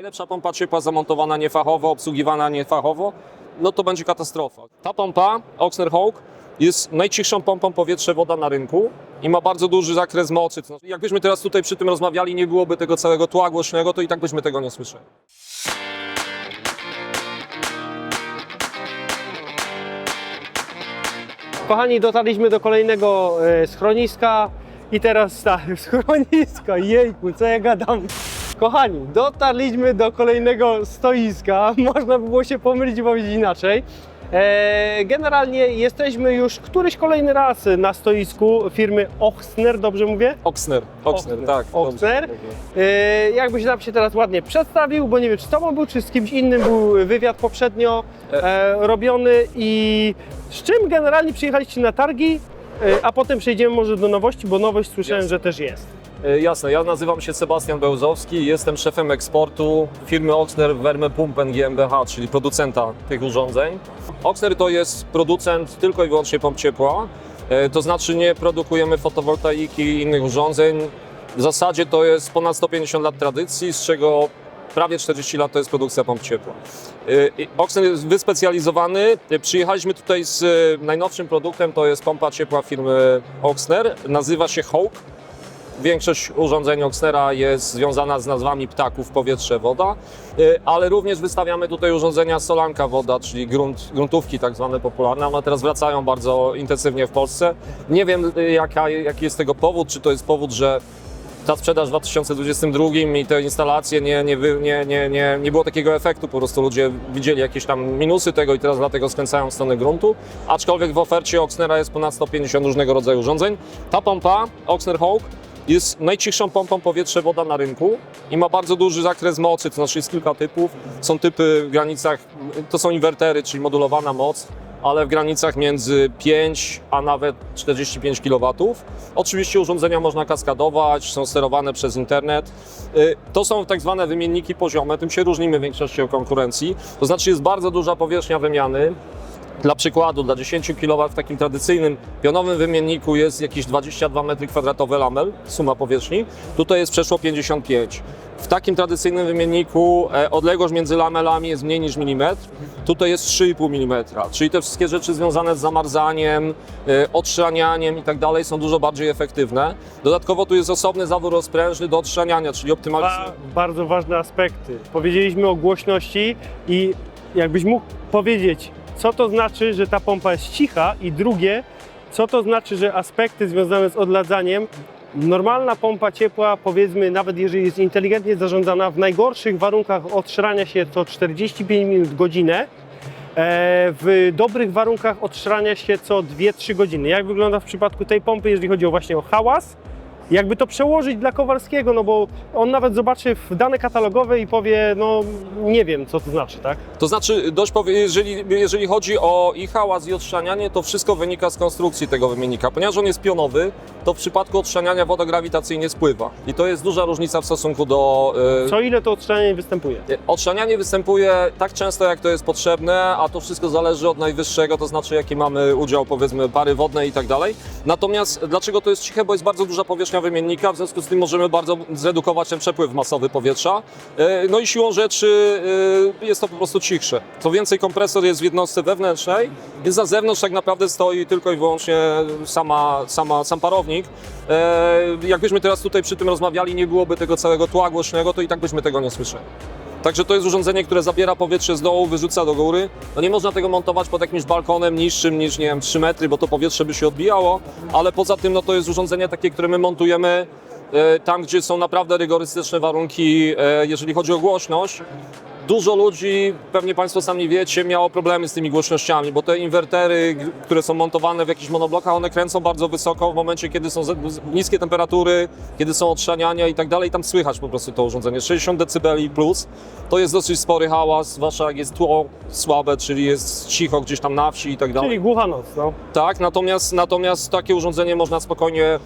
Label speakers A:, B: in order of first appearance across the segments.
A: najlepsza pompa ciepła zamontowana niefachowo, obsługiwana niefachowo, no to będzie katastrofa. Ta pompa, Oxner Hawk, jest najcichszą pompą powietrze-woda na rynku i ma bardzo duży zakres mocy. Znaczy, jakbyśmy teraz tutaj przy tym rozmawiali, nie byłoby tego całego tła głośnego, to i tak byśmy tego nie słyszeli.
B: Kochani, dotarliśmy do kolejnego e, schroniska i teraz tak, schronisko, jejku, co ja gadam. Kochani, dotarliśmy do kolejnego stoiska, można by było się pomylić i powiedzieć inaczej. E, generalnie jesteśmy już któryś kolejny raz na stoisku firmy Ochsner, dobrze mówię?
A: Oxner, Oxner, tak.
B: Oxner.
A: dobrze.
B: E, jakbyś nam się teraz ładnie przedstawił, bo nie wiem, czy z Tobą był, czy z kimś innym był wywiad poprzednio e, robiony i z czym generalnie przyjechaliście na targi, e, a potem przejdziemy może do nowości, bo nowość słyszałem,
A: Jasne.
B: że też jest.
A: E, Jasne, ja nazywam się Sebastian Bełzowski, jestem szefem eksportu firmy Oxner Wärmepumpen GmbH, czyli producenta tych urządzeń. Oxner to jest producent tylko i wyłącznie pomp ciepła, e, to znaczy nie produkujemy fotowoltaiki i innych urządzeń. W zasadzie to jest ponad 150 lat tradycji, z czego prawie 40 lat to jest produkcja pomp ciepła. I Oxner jest wyspecjalizowany. E, Przyjechaliśmy tutaj z e, najnowszym produktem, to jest pompa ciepła firmy Oxner, nazywa się Hawk. Większość urządzeń Oxnera jest związana z nazwami ptaków, powietrze, woda, y, ale również wystawiamy tutaj urządzenia solanka woda, czyli grunt, gruntówki tak zwane popularne. One teraz wracają bardzo intensywnie w Polsce. Nie wiem y, jaka, jaki jest tego powód, czy to jest powód, że ta sprzedaż w 2022 i te instalacje nie, nie, nie, nie, nie, nie było takiego efektu, po prostu ludzie widzieli jakieś tam minusy tego i teraz dlatego skręcają w stronę gruntu, aczkolwiek w ofercie Oxnera jest ponad 150 różnego rodzaju urządzeń. Ta pompa, Oxner Hawk, jest najcichszą pompą powietrze-woda na rynku i ma bardzo duży zakres mocy, to znaczy jest kilka typów. Są typy w granicach, to są inwertery, czyli modulowana moc, ale w granicach między 5 a nawet 45 kW. Oczywiście urządzenia można kaskadować, są sterowane przez internet. Y, To są tak zwane wymienniki poziome, tym się różnimy w większości od konkurencji. To znaczy jest bardzo duża powierzchnia wymiany. Dla przykładu, dla 10 kW w takim tradycyjnym pionowym wymienniku jest jakieś 22 m2 lamel, suma powierzchni. Tutaj jest przeszło 55. W takim tradycyjnym wymienniku e, odległość między lamelami jest mniej niż milimetr. Tutaj jest 3,5 mm, czyli te wszystkie rzeczy związane z zamarzaniem, e, odszranianiem i tak dalej są dużo bardziej efektywne. Dodatkowo tu jest osobny zawór rozprężny do odszraniania, czyli optymalizacja.
B: bardzo ważne aspekty. Powiedzieliśmy o głośności i jakbyś mógł powiedzieć, co to znaczy, że ta pompa jest cicha i drugie, co to znaczy, że aspekty związane z odladzaniem Normalna pompa ciepła, powiedzmy, nawet jeżeli jest inteligentnie zarządzana, w najgorszych warunkach odszrania się to 45 minut godzinę, e, w dobrych warunkach odszrania się co 2-3 godziny. Jak wygląda w przypadku tej pompy, jeżeli chodzi o właśnie o hałas? Jakby to przełożyć dla Kowalskiego, no bo on nawet zobaczy w dane katalogowe i powie, no nie wiem, co to znaczy, tak?
A: To znaczy, dość powie, jeżeli, jeżeli chodzi o i hałas i odszczanianie, to wszystko wynika z konstrukcji tego wymiennika. Ponieważ on jest pionowy, to w przypadku odszczaniania woda grawitacyjnie spływa. I to jest duża różnica w stosunku do... y,
B: Co ile to odszczanie występuje?
A: Odszczanianie występuje tak często, jak to jest potrzebne, a to wszystko zależy od najwyższego, to znaczy jaki mamy udział, powiedzmy, pary wodnej i tak dalej. Natomiast dlaczego to jest ciche? Bo jest bardzo duża powierzchnia wymiennika, w związku z tym możemy bardzo zredukować ten przepływ masowy powietrza. E, No i siłą rzeczy e, jest to po prostu cichsze. Co więcej, kompresor jest w jednostce wewnętrznej, więc na zewnątrz tak naprawdę stoi tylko i wyłącznie sama, sama, sam parownik. E, Jakbyśmy teraz tutaj przy tym rozmawiali, nie byłoby tego całego tła głośnego, to i tak byśmy tego nie słyszeli. Także to jest urządzenie, które zabiera powietrze z dołu, wyrzuca do góry. No nie można tego montować pod jakimś balkonem niższym niż, nie wiem, 3 metry, bo to powietrze by się odbijało, ale poza tym no to jest urządzenie takie, które my montujemy e, tam, gdzie są naprawdę rygorystyczne warunki, e, jeżeli chodzi o głośność. Dużo ludzi, pewnie Państwo sami wiecie, miało problemy z tymi głośnościami, bo te inwertery, które są montowane w jakichś monoblokach, one kręcą bardzo wysoko w momencie, kiedy są niskie temperatury, kiedy są odszaniania i tak dalej, tam słychać po prostu to urządzenie. 60 dB plus, to jest dosyć spory hałas, zwłaszcza jak jest tło słabe, czyli jest cicho gdzieś tam na wsi i tak dalej.
B: Czyli głucha noc, no.
A: Tak, natomiast, natomiast takie urządzenie można spokojnie,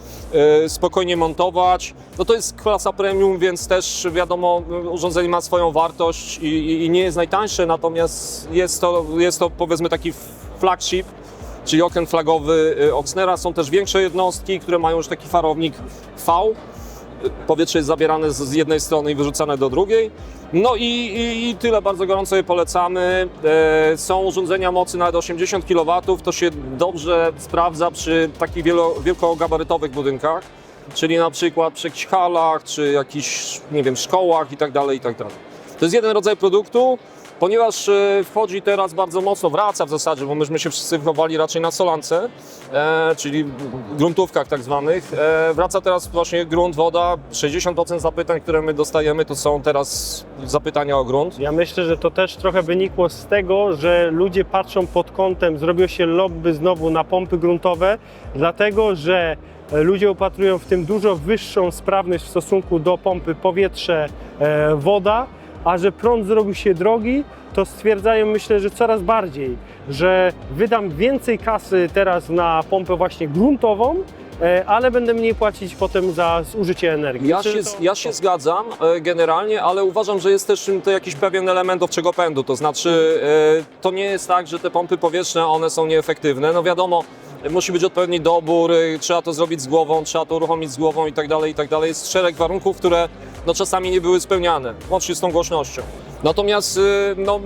A: e, spokojnie montować. No to jest klasa premium, więc też wiadomo, urządzenie ma swoją wartość i, i, nie jest najtańsze, natomiast jest to, jest to powiedzmy taki flagship, czyli okręt flagowy e, Oxnera. Są też większe jednostki, które mają już taki farownik V. powietrze jest zabierane z, jednej strony i wyrzucane do drugiej. No i, i, i tyle, bardzo gorąco je polecamy. E, są urządzenia mocy nawet 80 kW, to się dobrze sprawdza przy takich wielo, wielkogabarytowych budynkach, czyli na przykład przy jakichś halach, czy jakichś, nie wiem, szkołach i tak To jest jeden rodzaj produktu, ponieważ e, wchodzi teraz bardzo mocno, wraca w zasadzie, bo myśmy się wszyscy wychowali raczej na solance, e, czyli gruntówkach tak zwanych. E, wraca teraz właśnie grunt, woda. 60% zapytań, które my dostajemy, to są teraz zapytania o grunt.
B: Ja myślę, że to też trochę wynikło z tego, że ludzie patrzą pod kątem, zrobiło się lobby znowu na pompy gruntowe, dlatego że e, ludzie upatrują w tym dużo wyższą sprawność w stosunku do pompy powietrze, e, woda, a że prąd zrobił się drogi, to stwierdzają myślę, że coraz bardziej, że wydam więcej kasy teraz na pompę właśnie gruntową, ale będę mniej płacić potem za zużycie energii.
A: Ja się,
B: to-
A: ja się zgadzam e, generalnie, ale uważam, że jest też to jakiś pewien element owczego pędu. To znaczy, e, to nie jest tak, że te pompy powietrzne, one są nieefektywne. No wiadomo, musi być odpowiedni dobór, e, trzeba to zrobić z głową, trzeba to uruchomić z głową i tak dalej, i tak dalej. Jest szereg warunków, które no, czasami nie były spełniane, łącznie z tą głośnością. Natomiast e, no,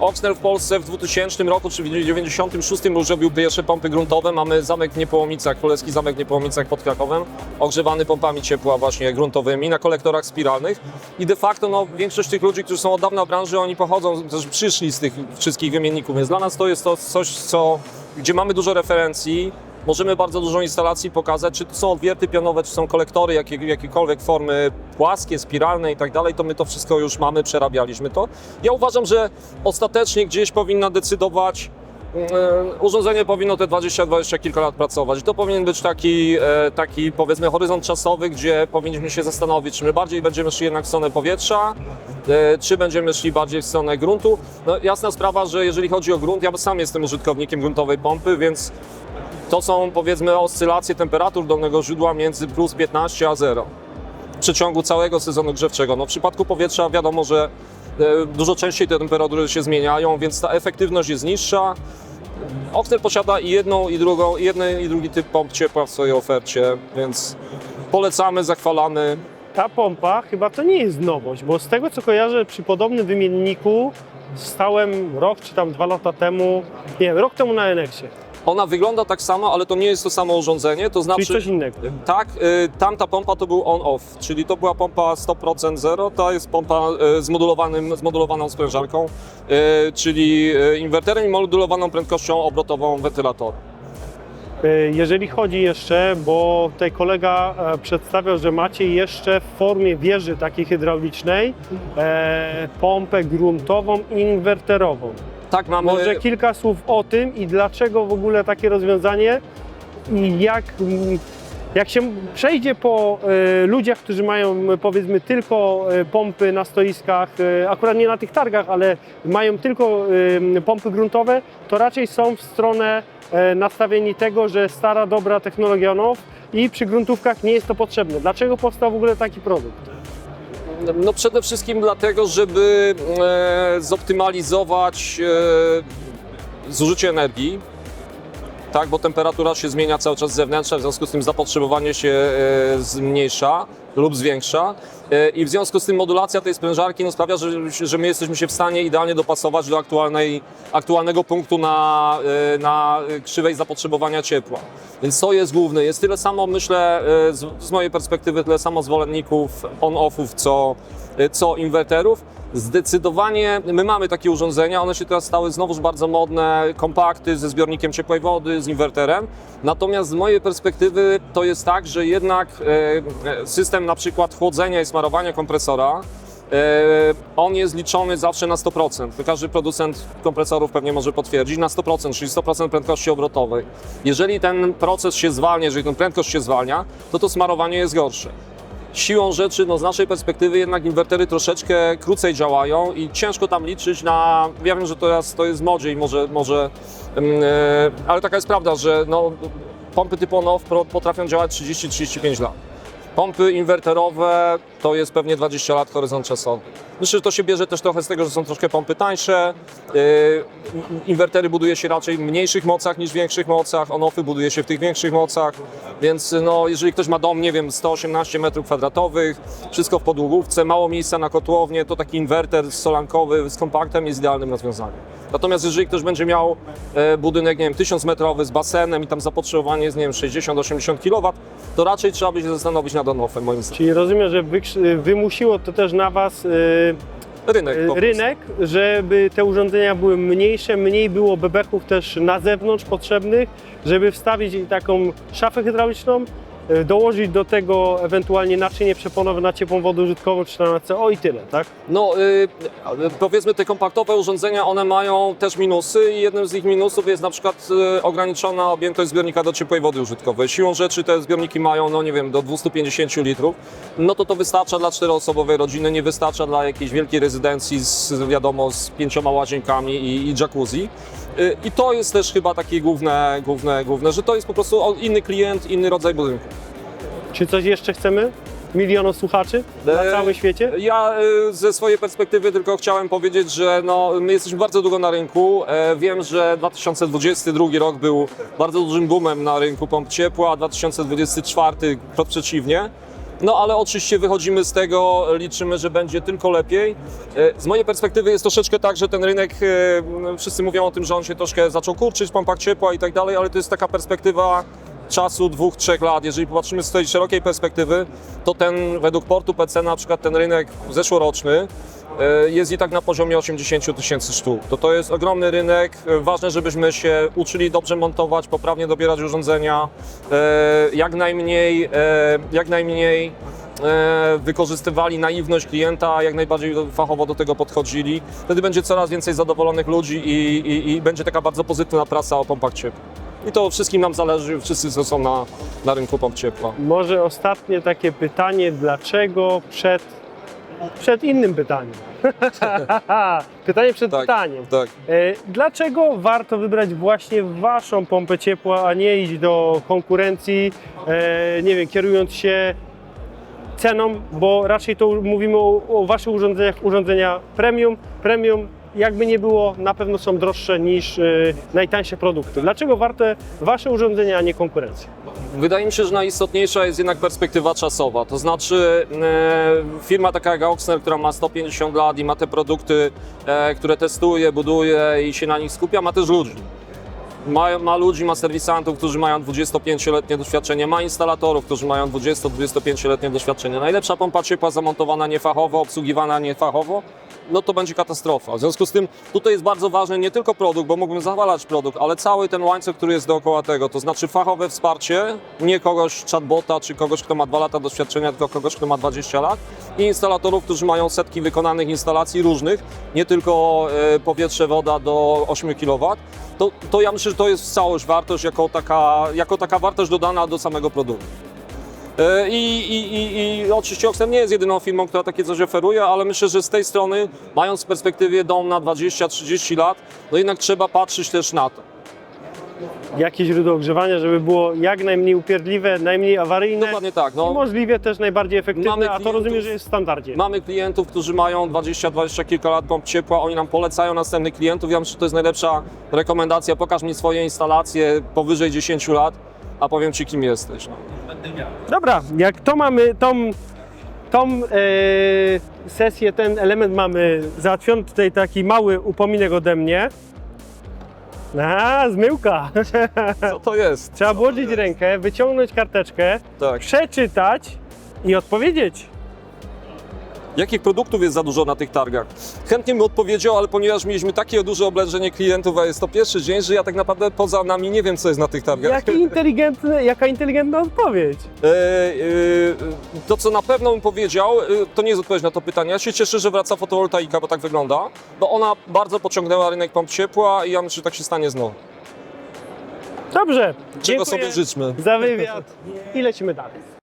A: Oxner w Polsce w 2000 roku czy w 1996 już robił pierwsze pompy gruntowe. Mamy zamek w Niepołomicach, Królewski Zamek w Niepołomicach pod Krakowem, ogrzewany pompami ciepła właśnie gruntowymi na kolektorach spiralnych. I de facto no, większość tych ludzi, którzy są od dawna w branży, oni pochodzą, też przyszli z tych wszystkich wymienników, więc dla nas to jest to coś, co, gdzie mamy dużo referencji, Możemy bardzo dużo instalacji pokazać, czy to są odwierty pionowe, czy są kolektory, jakie, jakiekolwiek formy płaskie, spiralne i tak dalej, to my to wszystko już mamy, przerabialiśmy to. Ja uważam, że ostatecznie gdzieś powinna decydować e, Urządzenie powinno te 20-20 kilka lat pracować. To powinien być taki, e, taki powiedzmy horyzont czasowy, gdzie powinniśmy się zastanowić, czy my bardziej będziemy szli jednak w stronę powietrza, e, czy będziemy szli bardziej w stronę gruntu. No, jasna sprawa, że jeżeli chodzi o grunt, ja sam jestem użytkownikiem gruntowej pompy, więc to są powiedzmy oscylacje temperatur dolnego źródła między plus 15 a 0 w przeciągu całego sezonu grzewczego. No, w przypadku powietrza wiadomo, że e, dużo częściej te temperatury się zmieniają, więc ta efektywność jest niższa. Oxner posiada i jedną, i drugą, i jeden, i drugi typ pomp ciepła w swojej ofercie, więc polecamy, zachwalamy.
B: ta pompa chyba to nie jest nowość, bo z tego co kojarzę przy podobnym wymienniku stałem rok czy tam dwa lata temu, nie wiem, rok temu na Enexie,
A: Ona wygląda tak samo, ale to nie jest to samo urządzenie, to znaczy...
B: czyli coś innego.
A: Tak, y, tamta pompa to był on-off, czyli to była pompa 100% zero, ta jest pompa y, z, modulowanym, z modulowaną sprężarką, y, czyli inwerterem i modulowaną prędkością obrotową wentylatora.
B: Jeżeli chodzi jeszcze, bo tutaj kolega e, przedstawiał, że macie jeszcze w formie wieży takiej hydraulicznej e, pompę gruntową inwerterową.
A: Tak, mamy...
B: Może kilka słów o tym i dlaczego w ogóle takie rozwiązanie i jak, jak się przejdzie po e, ludziach, którzy mają powiedzmy tylko e, pompy na stoiskach, e, akurat nie na tych targach, ale mają tylko e, pompy gruntowe, to raczej są w stronę e, nastawieni tego, że stara, dobra technologia on-off i przy gruntówkach nie jest to potrzebne. Dlaczego powstał w ogóle taki produkt?
A: No przede wszystkim dlatego, żeby e, zoptymalizować e, zużycie energii, tak, bo temperatura się zmienia cały czas zewnętrzna, w związku z tym zapotrzebowanie się e, zmniejsza lub zwiększa e, i w związku z tym modulacja tej sprężarki no, sprawia, że, że my jesteśmy się w stanie idealnie dopasować do aktualnej, aktualnego punktu na, e, na krzywej zapotrzebowania ciepła. Więc to jest główne. Jest tyle samo, myślę, z, z mojej perspektywy, tyle samo zwolenników on-offów, co, co inwerterów. Zdecydowanie my mamy takie urządzenia, one się teraz stały znowuż bardzo modne, kompakty ze zbiornikiem ciepłej wody, z inwerterem. Natomiast z mojej perspektywy to jest tak, że jednak e, system na przykład chłodzenia i smarowania kompresora on jest liczony zawsze na 100%. To Każdy producent kompresorów pewnie może potwierdzić, na 100%, czyli 100% prędkości obrotowej. Jeżeli ten proces się zwalnia, jeżeli tę prędkość się zwalnia, to to smarowanie jest gorsze. Siłą rzeczy, no z naszej perspektywy jednak inwertery troszeczkę krócej działają i ciężko tam liczyć na, ja wiem, że jest, to jest modzie i może, może e, ale taka jest prawda, że no, pompy typu on-off potrafią działać 30-35 lat. Pompy inwerterowe to jest pewnie 20 lat horyzont czasowy. Myślę, że to się bierze też trochę z tego, że są troszkę pompy tańsze. Yy, Inwertery buduje się raczej w mniejszych mocach niż w większych mocach, on-offy buduje się w tych większych mocach, więc no, jeżeli ktoś ma dom, nie wiem, 118 m2, wszystko w podłogówce, mało miejsca na kotłownię, to taki inwerter solankowy z kompaktem jest idealnym rozwiązaniem. Natomiast jeżeli ktoś będzie miał e, budynek, nie wiem, 1000 metrowy z basenem i tam zapotrzebowanie jest, nie wiem, 60-80 kW, to raczej trzeba by się zastanowić nad on-offem, moim zdaniem.
B: Czyli rozumiem, że wymusiło to też na Was y,
A: Rynek. po
B: y,
A: prostu.
B: rynek, żeby te urządzenia były mniejsze, mniej było bebechów też na zewnątrz potrzebnych, żeby wstawić taką szafę hydrauliczną, dołożyć do tego ewentualnie naczynie przeponowe na ciepłą wodę użytkową czy na CO i tyle, tak?
A: No, y, powiedzmy, te kompaktowe urządzenia, one mają też minusy i jednym z ich minusów jest na przykład y, ograniczona objętość zbiornika do ciepłej wody użytkowej. Siłą rzeczy te zbiorniki mają, no nie wiem, do 250 litrów, no to to wystarcza dla czteroosobowej rodziny, nie wystarcza dla jakiejś wielkiej rezydencji z, wiadomo, z pięcioma łazienkami i, i jacuzzi. Y, I to jest też chyba takie główne, główne, główne, że to jest po prostu inny klient, inny rodzaj budynku.
B: Czy coś jeszcze chcemy? Milionów słuchaczy na
A: E,
B: całym świecie?
A: Ja y, ze swojej perspektywy tylko chciałem powiedzieć, że no, my jesteśmy bardzo długo na rynku. E, Wiem, że 2022 rok był bardzo dużym boomem na rynku pomp ciepła, a 2024 wprost przeciwnie. No ale oczywiście wychodzimy z tego, liczymy, że będzie tylko lepiej. E, Z mojej perspektywy jest troszeczkę tak, że ten rynek, e, wszyscy mówią o tym, że on się troszkę zaczął kurczyć pompach ciepła i tak dalej, ale to jest taka perspektywa czasu dwóch, trzech lat. Jeżeli popatrzymy z tej szerokiej perspektywy, to ten według portu PC na przykład ten rynek zeszłoroczny jest i tak na poziomie 80 000 tysięcy sztuk. To to jest ogromny rynek. E, Ważne, żebyśmy się uczyli dobrze montować, poprawnie dobierać urządzenia, e, jak najmniej, e, jak najmniej e, wykorzystywali naiwność klienta, jak najbardziej fachowo do tego podchodzili. Wtedy będzie coraz więcej zadowolonych ludzi i, i, i będzie taka bardzo pozytywna prasa o pompach ciepła. I to wszystkim nam zależy, wszyscy co są na, na rynku pomp ciepła.
B: Może ostatnie takie pytanie, dlaczego przed, przed innym pytaniem? pytanie przed
A: Tak.
B: pytaniem.
A: Tak.
B: E, Dlaczego warto wybrać właśnie waszą pompę ciepła, a nie iść do konkurencji, e, nie wiem, kierując się ceną, bo raczej to mówimy o, o waszych urządzeniach, urządzenia premium. Premium, jakby nie było, na pewno są droższe niż e, najtańsze produkty. Dlaczego warte wasze urządzenia, a nie konkurencja?
A: Wydaje mi się, że najistotniejsza jest jednak perspektywa czasowa. To znaczy, e, firma taka jak Oxner, która ma 150 lat i ma te produkty, e, które testuje, buduje i się na nich skupia, ma też ludzi. Ma, ma ludzi, ma serwisantów, którzy mają 25-letnie doświadczenie, ma instalatorów, którzy mają 20-25-letnie doświadczenie. Najlepsza pompa ciepła zamontowana niefachowo, obsługiwana niefachowo, no to będzie katastrofa. W związku z tym tutaj jest bardzo ważny nie tylko produkt, bo mógłbym zawalać produkt, ale cały ten łańcuch, który jest dookoła tego, to znaczy fachowe wsparcie, nie kogoś chatbota czy kogoś, kto ma 2 lata doświadczenia, tylko kogoś, kto ma 20 lat i instalatorów, którzy mają setki wykonanych instalacji różnych, nie tylko e, powietrze, woda do 8 kW. To, to ja myślę, że to jest całość wartość jako taka, jako taka wartość dodana do samego produktu. E, I, i, i, I oczywiście Oxfam nie jest jedyną firmą, która takie coś oferuje, ale myślę, że z tej strony, mając w perspektywie dom na 20-30 lat, no jednak trzeba patrzeć też na to.
B: Jakie źródło ogrzewania, żeby było jak najmniej upierdliwe, najmniej awaryjne
A: Dokładnie tak.
B: i
A: No,
B: możliwie też najbardziej efektywne,
A: Mamy
B: a to
A: klientów-
B: rozumiem, że jest w standardzie.
A: mamy klientów, którzy mają 20-20 kilka lat pomp ciepła, oni nam polecają następnych klientów. Ja myślę, że to jest najlepsza rekomendacja. Pokaż mi swoje instalacje powyżej 10 lat, a powiem Ci, kim jesteś. No.
B: Dobra, jak to mamy, tą, tą e, sesję, ten element mamy załatwiony, tutaj taki mały upominek ode mnie. A, zmyłka.
A: Co to jest?
B: Trzeba włożyć rękę, wyciągnąć karteczkę,
A: Tak.
B: przeczytać i odpowiedzieć.
A: Jakich produktów jest za dużo na tych targach? Chętnie bym odpowiedział, ale ponieważ mieliśmy takie duże oblężenie klientów, a jest to pierwszy dzień, że ja tak naprawdę poza nami nie wiem, co jest na tych targach.
B: Jaki inteligentny, jaka inteligentna odpowiedź.
A: E, e, to, co na pewno bym powiedział, e, to nie jest odpowiedź na to pytanie. Ja się cieszę, że wraca fotowoltaika, bo tak wygląda, bo ona bardzo pociągnęła rynek pomp ciepła i ja myślę, że tak się stanie znowu.
B: Dobrze.
A: Czego
B: dziękuję
A: sobie życzmy.
B: Za wywiad i lecimy dalej.